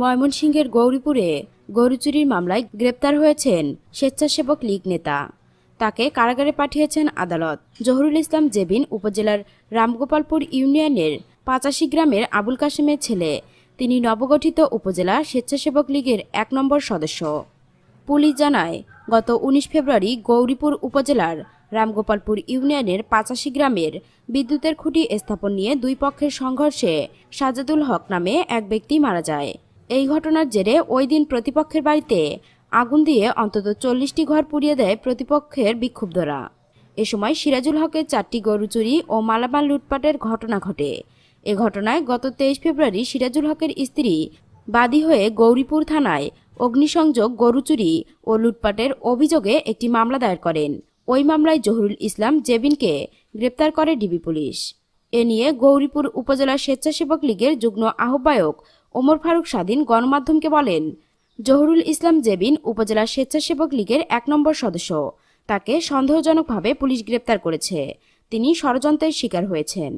ময়মনসিংহের গৌরীপুরে গরু চুরির মামলায় গ্রেপ্তার হয়েছেন স্বেচ্ছাসেবক লীগ নেতা। তাকে কারাগারে পাঠিয়েছেন আদালত। জহুরুল ইসলাম জেবিন উপজেলার রামগোপালপুর ইউনিয়নের পাঁচাশি গ্রামের আবুল কাশেমের ছেলে। তিনি নবগঠিত উপজেলা স্বেচ্ছাসেবক লীগের এক নম্বর সদস্য। পুলিশ জানায়, গত উনিশ ফেব্রুয়ারি গৌরীপুর উপজেলার রামগোপালপুর ইউনিয়নের পাঁচাশি গ্রামের বিদ্যুতের খুঁটি স্থাপন নিয়ে দুই পক্ষের সংঘর্ষে সাজাদুল হক নামে এক ব্যক্তি মারা যায়। এই ঘটনার জেরে ওই দিন প্রতিপক্ষের বাড়িতে আগুন দিয়ে অন্তত চল্লিশটি ঘর পুড়িয়ে দেয় প্রতিপক্ষের বিক্ষুব্ধরা। এ সময় সিরাজুল হকের চারটি গরু চুরি ও মালামাল লুটপাটের ঘটনা ঘটে। এ ঘটনায় গত তেইশ ফেব্রুয়ারি সিরাজুল হকের স্ত্রী বাদী হয়ে গৌরীপুর থানায় অগ্নিসংযোগ, গরু চুরি ও লুটপাটের অভিযোগে একটি মামলা দায়ের করেন। ওই মামলায় জহুরুল ইসলাম জেবিনকে গ্রেপ্তার করে ডিবি পুলিশ। এ নিয়ে গৌরীপুর উপজেলা স্বেচ্ছাসেবক লীগের যুগ্ম আহ্বায়ক ওমর ফারুক স্বাধীন গণমাধ্যমকে বলেন, জহুরুল ইসলাম জেবিন উপজেলা স্বেচ্ছাসেবক লীগের এক নম্বর সদস্য। তাকে সন্দেহজনকভাবে পুলিশ গ্রেপ্তার করেছে। তিনি ষড়যন্ত্রের শিকার হয়েছেন।